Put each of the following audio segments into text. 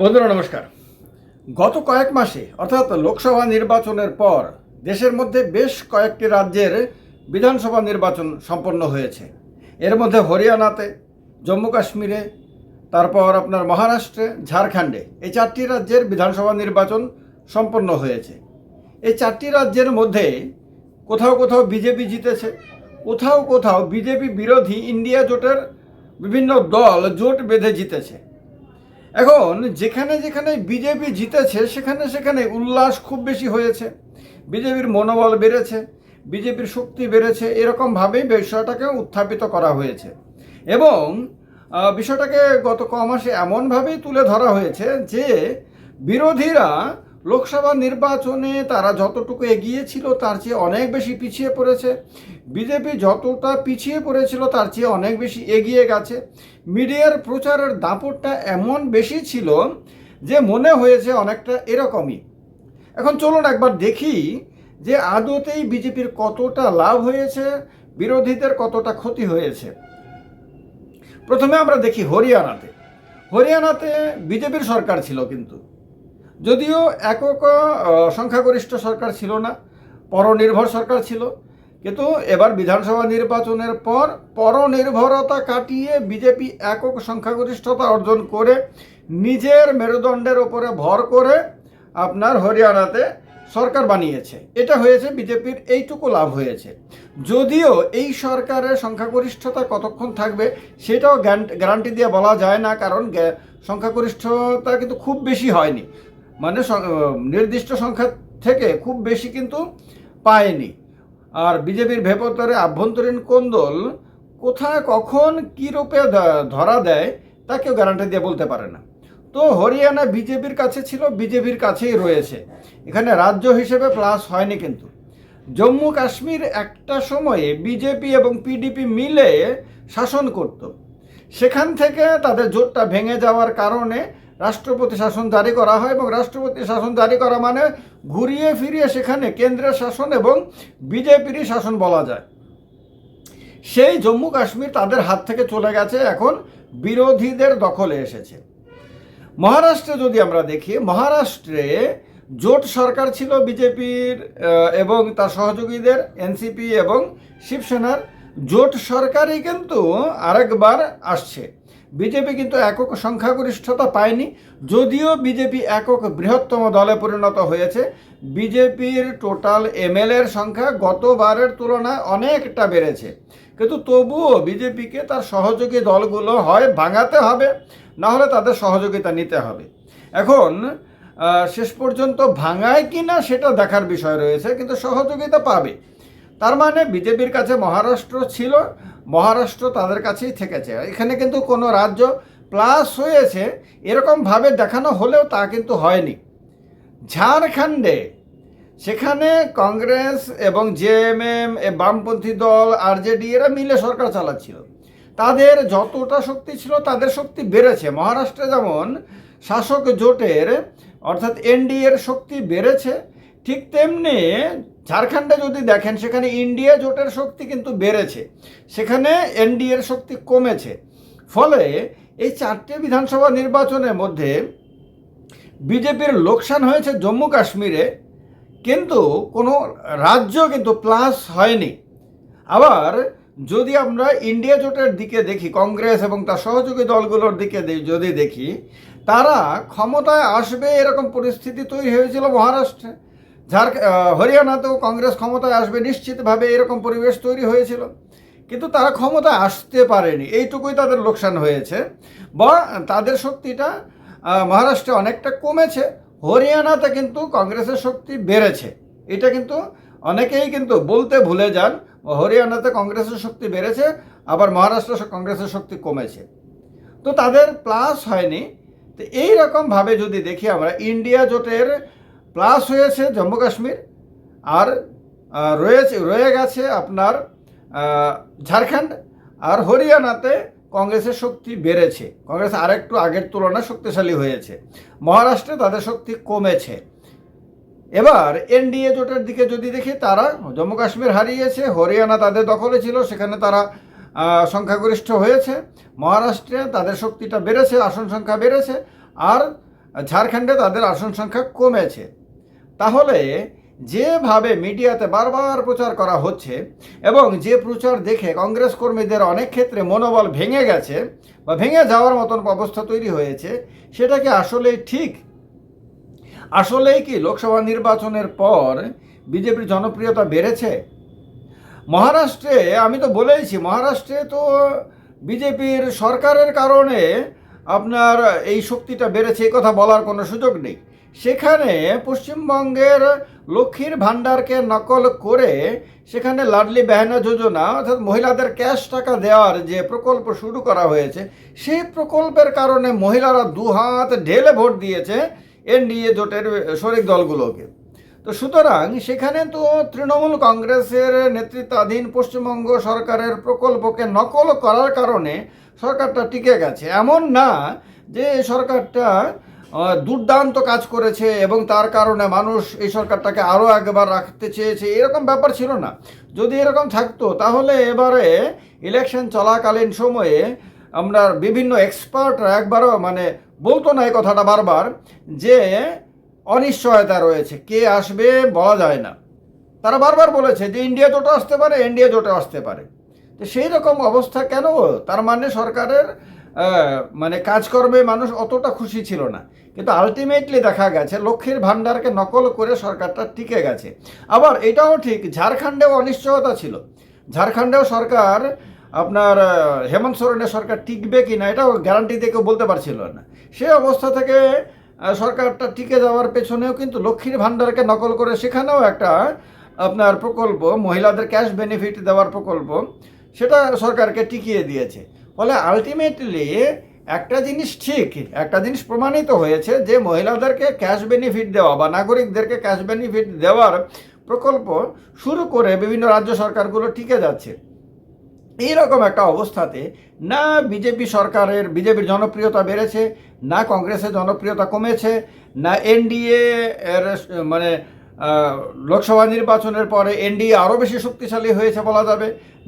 বন্ধুরা, নমস্কার। গত কয়েক মাসে, অর্থাৎ লোকসভা নির্বাচনের পর, দেশের মধ্যে বেশ কয়েকটি রাজ্যের বিধানসভা নির্বাচন সম্পন্ন হয়েছে। এর মধ্যে হরিয়ানাতে, জম্মু কাশ্মীরে, তারপর আপনার মহারাষ্ট্রে, ঝাড়খণ্ডে এই চারটি রাজ্যের বিধানসভা নির্বাচন সম্পন্ন হয়েছে। এই চারটি রাজ্যের মধ্যে কোথাও কোথাও বিজেপি জিতেছে, কোথাও কোথাও বিজেপি বিরোধী ইন্ডিয়া জোটের বিভিন্ন দল জোট বেঁধে জিতেছে। এখন যেখানে যেখানে বিজেপি জিতেছে, সেখানে সেখানে উল্লাস খুব বেশি হয়েছে। বিজেপির মনোবল বেড়েছে, বিজেপির শক্তি বেড়েছে, এরকমভাবেই বিষয়টাকে উত্থাপিত করা হয়েছে। এবং বিষয়টাকে গত ক মাসে এমনভাবেই তুলে ধরা হয়েছে যে বিরোধীরা লোকসভা নির্বাচনে তারা যতটুকু এগিয়ে ছিল, তার চেয়ে অনেক বেশি পিছিয়ে পড়েছে। বিজেপি যতটা পিছিয়ে পড়েছিল, তার চেয়ে অনেক বেশি এগিয়ে গেছে। মিডিয়ার প্রচারের দাপটটা এমন বেশি ছিল যে মনে হয়েছে অনেকটা এরকমই। এখন চলুন একবার দেখি যে আদতেই বিজেপির কতটা লাভ হয়েছে, বিরোধীদের কতটা ক্ষতি হয়েছে। প্রথমে আমরা দেখি হরিয়ানাতে। হরিয়ানাতে বিজেপির সরকার ছিল কিন্তু। যদিও একক সংখ্যাগরিষ্ঠ সরকার ছিল না, পরনির্ভর সরকার ছিল, কিন্তু এবার বিধানসভা নির্বাচনের পর পরনির্ভরতা কাটিয়ে বিজেপি একক সংখ্যাগরিষ্ঠতা অর্জন করে নিজের মেরুদণ্ডের ওপরে ভর করে আপনার হরিয়ানাতে সরকার বানিয়েছে। এটা হয়েছে বিজেপির, এইটুকু লাভ হয়েছে। যদিও এই সরকারের সংখ্যাগরিষ্ঠতা কতক্ষণ থাকবে সেটাও গ্যারান্টি দিয়ে বলা যায় না, কারণ সংখ্যাগরিষ্ঠতা কিন্তু খুব বেশি হয়নি। মানে নির্দিষ্ট সংখ্যা থেকে খুব বেশি কিন্তু পায়নি। আর বিজেপির ভেতরে আভ্যন্তরীণ কোন্দল কোথায় কখন কী রূপে ধরা দেয় তা কেউ গ্যারান্টি দিয়ে বলতে পারে না। তো হরিয়ানা বিজেপির কাছে ছিল, বিজেপির কাছেই রয়েছে। এখানে রাজ্য হিসেবে প্লাস হয়নি কিন্তু। জম্মু কাশ্মীর একটা সময়ে বিজেপি এবং পিডিপি মিলে শাসন করত। সেখান থেকে তাদের জোটটা ভেঙে যাওয়ার কারণে রাষ্ট্রপতি শাসন জারি করা হয় এবং রাষ্ট্রপতি শাসন জারি করা মানে ঘুরিয়ে ফিরিয়ে সেখানে কেন্দ্রের শাসন এবং বিজেপিরই শাসন বলা যায়। সেই জম্মু কাশ্মীর তাদের হাত থেকে চলে গেছে, এখন বিরোধীদের দখলে এসেছে। মহারাষ্ট্রে যদি আমরা দেখি, মহারাষ্ট্রে জোট সরকার ছিল বিজেপির এবং তার সহযোগীদের, এনসিপি এবং শিবসেনার। জোট সরকারই কিন্তু আরেকবার আসছে। বিজেপি কিন্তু একক সংখ্যাগরিষ্ঠতা পায়নি, যদিও বিজেপি একক বৃহত্তম দলে পরিণত হয়েছে। বিজেপির টোটাল এমএলএর সংখ্যা গতবারের তুলনায় অনেকটা বেড়েছে। কিন্তু তবুও বিজেপিকে তার সহযোগী দলগুলো হয় ভাঙাতে হবে না হলে তাদের সহযোগিতা নিতে হবে। এখন শেষ পর্যন্ত ভাঙায় কি না সেটা দেখার বিষয় রয়েছে, কিন্তু সহযোগিতা পাবে। তার মানে বিজেপির কাছে মহারাষ্ট্র ছিল, মহারাষ্ট্র তাদের কাছেই থেকেছে। এখানে কিন্তু কোনো রাজ্য প্লাস হয়েছে, এরকমভাবে দেখানো হলেও তা কিন্তু হয়নি। ঝাড়খণ্ডে, সেখানে কংগ্রেস এবং জেএমএম বামপন্থী দল আরজেডি এরা মিলে সরকার চালাচ্ছিল। তাদের যতটা শক্তি ছিল তাদের শক্তি বেড়েছে। মহারাষ্ট্রে যেমন শাসক জোটের, অর্থাৎ এনডিএর শক্তি বেড়েছে, ঠিক তেমনি ঝাড়খণ্ডে যদি দেখেন, সেখানে ইন্ডিয়া জোটের শক্তি কিন্তু বেড়েছে। সেখানে এনডিএর শক্তি কমেছে। ফলে এই চারটে বিধানসভা নির্বাচনের মধ্যে বিজেপির লোকসান হয়েছে জম্মু কাশ্মীরে, কিন্তু কোনো রাজ্য কিন্তু প্লাস হয়নি। আবার যদি আমরা ইন্ডিয়া জোটের দিকে দেখি, কংগ্রেস এবং তার সহযোগী দলগুলোর দিকে যদি দেখি, তারা ক্ষমতায় আসবে এরকম পরিস্থিতি তৈরি হয়েছিল মহারাষ্ট্রে। ঝাড় হরিয়ানাতেও কংগ্রেস ক্ষমতায় আসবে, নিশ্চিতভাবে এরকম পরিবেশ তৈরি হয়েছিল। কিন্তু তারা ক্ষমতা আসতে পারেনি, এইটুকুই তাদের লোকসান হয়েছে। বা তাদের শক্তিটা মহারাষ্ট্রে অনেকটা কমেছে, হরিয়ানাতে কিন্তু কংগ্রেসের শক্তি বেড়েছে। এটা কিন্তু অনেকেই কিন্তু বলতে ভুলে যান, হরিয়ানাতে কংগ্রেসের শক্তি বেড়েছে, আবার মহারাষ্ট্রে কংগ্রেসের শক্তি কমেছে। তো তাদের প্লাস হয়নি। তো এই রকমভাবে যদি দেখি আমরা, ইন্ডিয়া জোটের প্লাস হয়েছে জম্মু কাশ্মীর, আর রয়েছে, রয়ে গেছে আপনার ঝাড়খণ্ড, আর হরিয়ানাতে কংগ্রেসের শক্তি বেড়েছে। কংগ্রেস আরেকটু আগের তুলনায় শক্তিশালী হয়েছে। মহারাষ্ট্রে তাদের শক্তি কমেছে। এবার এনডিএ জোটের দিকে যদি দেখি, তারা জম্মু কাশ্মীর হারিয়েছে, হরিয়ানা তাদের দখলে ছিল, সেখানে তারা সংখ্যাগরিষ্ঠ হয়েছে। মহারাষ্ট্রে তাদের শক্তিটা বেড়েছে, আসন সংখ্যা বেড়েছে, আর ঝাড়খণ্ডে তাদের আসন সংখ্যা কমেছে। তাহলে যেভাবে মিডিয়াতে বারবার প্রচার করা হচ্ছে এবং যে প্রচার দেখে কংগ্রেস কর্মীদের অনেক ক্ষেত্রে মনোবল ভেঙে গেছে বা ভেঙে যাওয়ার মতন অবস্থা তৈরি হয়েছে, সেটা কি আসলেই ঠিক? আসলেই কি লোকসভা নির্বাচনের পর বিজেপির জনপ্রিয়তা বেড়েছে? মহারাষ্ট্রে, আমি তো বলেইছি, মহারাষ্ট্রে তো বিজেপির সরকারের কারণে আপনার এই শক্তিটা বেড়েছে এই কথা বলার কোনো সুযোগ নেই। সেখানে পশ্চিমবঙ্গের লক্ষ্মীর ভাণ্ডারকে নকল করে সেখানে লাডলি বেহানা যোজনা, অর্থাৎ মহিলাদের ক্যাশ টাকা দেওয়ার যে প্রকল্প শুরু করা হয়েছে, সেই প্রকল্পের কারণে মহিলারা দু হাত ঢেলে ভোট দিয়েছে এনডিএ জোটের শরিক দলগুলোকে। তো সুতরাং সেখানে তো তৃণমূল কংগ্রেসের নেতৃত্বাধীন পশ্চিমবঙ্গ সরকারের প্রকল্পকে নকল করার কারণে সরকারটা টিকে গেছে। এমন না যে সরকারটা দুর্দান্ত কাজ করেছে এবং তার কারণে মানুষ এই সরকারটাকে আরও একবার রাখতে চেয়েছে। এরকম ব্যাপার ছিল না। যদি এরকম থাকতো, তাহলে এবারে ইলেকশন চলাকালীন সময়ে আমরা বিভিন্ন এক্সপার্টরা একবারও মানে বলতো না এই কথাটা বারবার যে অনিশ্চয়তা রয়েছে। কে আসবে বলা যায় না। তারা বারবার বলেছে যে ইন্ডিয়া জোটে আসতে পারে ইন্ডিয়া জোটে আসতে পারে। তো সেই রকম অবস্থা কেন? তার মানে সরকারের মানে কাজকর্মে মানুষ অতটা খুশি ছিল না। কিন্তু আলটিমেটলি দেখা গেছে, লক্ষ্মীর ভাণ্ডারকে নকল করে সরকারটা টিকে গেছে। আবার এটাও ঠিক, ঝাড়খণ্ডেও অনিশ্চয়তা ছিল। ঝাড়খণ্ডেও সরকার আপনার হেমন্ত সোরেনের সরকার টিকবে কি না এটাও গ্যারান্টি দিয়ে কেউ বলতে পারছিল না। সে অবস্থা থেকে সরকারটা টিকে যাওয়ার পেছনেও কিন্তু লক্ষ্মীর ভাণ্ডারকে নকল করে সেখানেও একটা, আপনার প্রকল্প, মহিলাদের ক্যাশ বেনিফিট দেওয়ার প্রকল্প, সেটা সরকারকে টিকিয়ে দিয়েছে। ফলে আলটিমেটলি একটা জিনিস ঠিক, একটা জিনিস প্রমাণিত হয়েছে যে মহিলাদেরকে ক্যাশ বেনিফিট দেওয়া বা নাগরিকদেরকে ক্যাশ বেনিফিট দেওয়ার প্রকল্প শুরু করে বিভিন্ন রাজ্য সরকারগুলো টিকে যাচ্ছে। এইরকম একটা অবস্থাতে না বিজেপি সরকারের, বিজেপির জনপ্রিয়তা বেড়েছে, না কংগ্রেসের জনপ্রিয়তা কমেছে, না এনডিএ এর মানে লোকসভা নির্বাচনের পরে এনডিএ আরও বেশি শক্তিশালী হয়েছে বলা যাবে,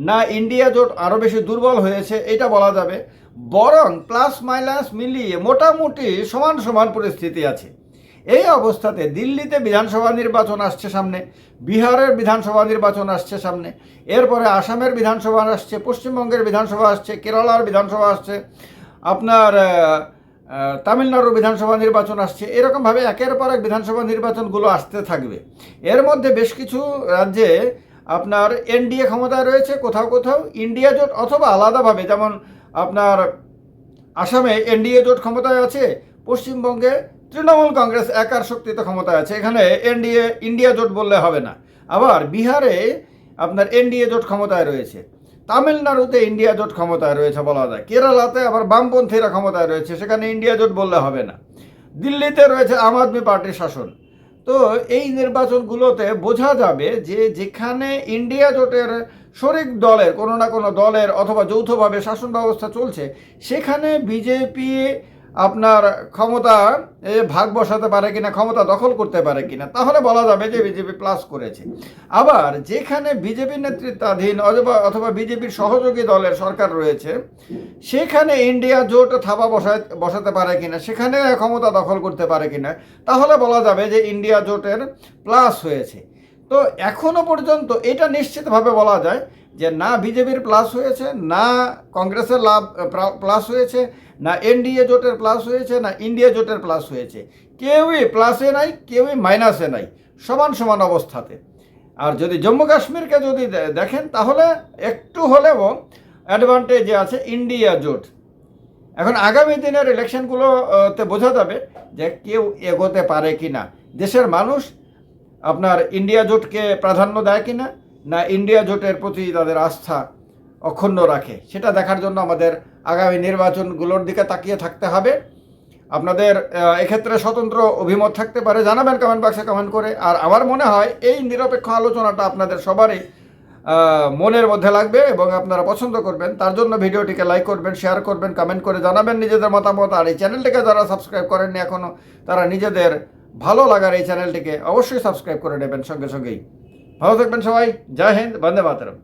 না ইন্ডিয়া জোট আরও বেশি দুর্বল হয়েছে, এটা বলা যাবে, বরং প্লাস মাইনাস মিলিয়ে মোটামুটি সমান সমান পরিস্থিতি আছে। এই অবস্থাতে দিল্লিতে বিধানসভা নির্বাচন আসছে সামনে, বিহারের বিধানসভা নির্বাচন আসছে সামনে, এরপরে আসামের বিধানসভা আসছে, পশ্চিমবঙ্গের বিধানসভা আসছে, কেরালার বিধানসভা আসছে, আপনার তামিলনাড়ুর বিধানসভা নির্বাচন আসছে। এরকমভাবে একের পর এক বিধানসভা নির্বাচনগুলো আসতে থাকবে। এর মধ্যে বেশ কিছু রাজ্যে আপনার এনডিএ ক্ষমতায় রয়েছে, কোথাও কোথাও ইন্ডিয়া জোট অথবা আলাদাভাবে, যেমন আপনার আসামে এনডিএ জোট ক্ষমতায় আছে, পশ্চিমবঙ্গে তৃণমূল কংগ্রেস একার শক্তিতে ক্ষমতায় আছে। এখানে এনডিএ, ইন্ডিয়া জোট বললে হবে না। আবার বিহারে আপনার এনডিএ জোট ক্ষমতায় রয়েছে। তামিলনাড়ুতে ইন্ডিয়া জোট ক্ষমতায় রয়েছে বলা যায়। কেরালাতে আবার বামপন্থীরা ক্ষমতায় রয়েছে, সেখানে ইন্ডিয়া জোট বললে হবে না। দিল্লিতে রয়েছে আম আদমি পার্টির শাসন। তো এই নির্বাচনগুলোতে বোঝা যাবে যে যেখানে ইন্ডিয়া জোটের শরিক দলের, কোনো না কোনো দলের অথবা যৌথভাবে শাসন ব্যবস্থা চলছে, সেখানে বিজেপি আপনার ক্ষমতা এ, ভাগ বসাতে পারে কিনা ক্ষমতা দখল করতে পারে কিনা তাহলে বলা যাবে যে বিজেপি প্লাস করেছে। আবার যেখানে বিজেপি নেতৃত্বাধীন অথবা অথবা বিজেপির সহযোগী দলের সরকার রয়েছে সেখানে ইন্ডিয়া জোট থাবা বসায় বসাতে পারে কিনা সেখানে ক্ষমতা দখল করতে পারে কিনা তাহলে বলা যাবে যে ইন্ডিয়া জোটের প্লাস হয়েছে। তো এখনও পর্যন্ত এটা নিশ্চিতভাবে বলা যায় যে না বিজেপির প্লাস হয়েছে, না কংগ্রেসের লাভ প্লাস হয়েছে, না এনডিএ জোটের প্লাস হয়েছে, না ইন্ডিয়া জোটের প্লাস হয়েছে। কেউই প্লাসে নাই, কেউই মাইনাসে নাই, সমান সমান অবস্থাতে। আর যদি জম্মু কাশ্মীরকে যদি দেখেন, তাহলে একটু হলেও অ্যাডভান্টেজে আছে ইন্ডিয়া জোট। এখন আগামী দিনের ইলেকশনগুলোতে বোঝা যাবে যে কেউ এগোতে পারে কি না দেশের মানুষ আপনার ইন্ডিয়া জোটকে প্রাধান্য দেয় কি না না ইন্ডিয়া জোটের প্রতি তাদের আস্থা অক্ষুণ্ণ রাখে, সেটা দেখার জন্য আমাদের আগামী নির্বাচনগুলোর দিকে তাকিয়ে থাকতে হবে। আপনাদের এক্ষেত্রে স্বতন্ত্র অভিমত থাকতে পারে, জানাবেন কমেন্ট বক্সে কমেন্ট করে। আর আমার মনে হয় এই নিরপেক্ষ আলোচনাটা আপনাদের সবারই মনের মধ্যে লাগবে এবং আপনারা পছন্দ করবেন। তার জন্য ভিডিওটিকে লাইক করবেন শেয়ার করবেন কমেন্ট করে জানাবেন নিজেদের মতামত। আর এই চ্যানেলটিকে যারা সাবস্ক্রাইব করেননি এখনও তারা নিজেদের ভালো লাগার এই চ্যানেলটিকে অবশ্যই সাবস্ক্রাইব করে নেবেন সঙ্গে সঙ্গেই। ভালো থাকবেন সবাই। জয় হিন্দ। বন্দে মাতরম।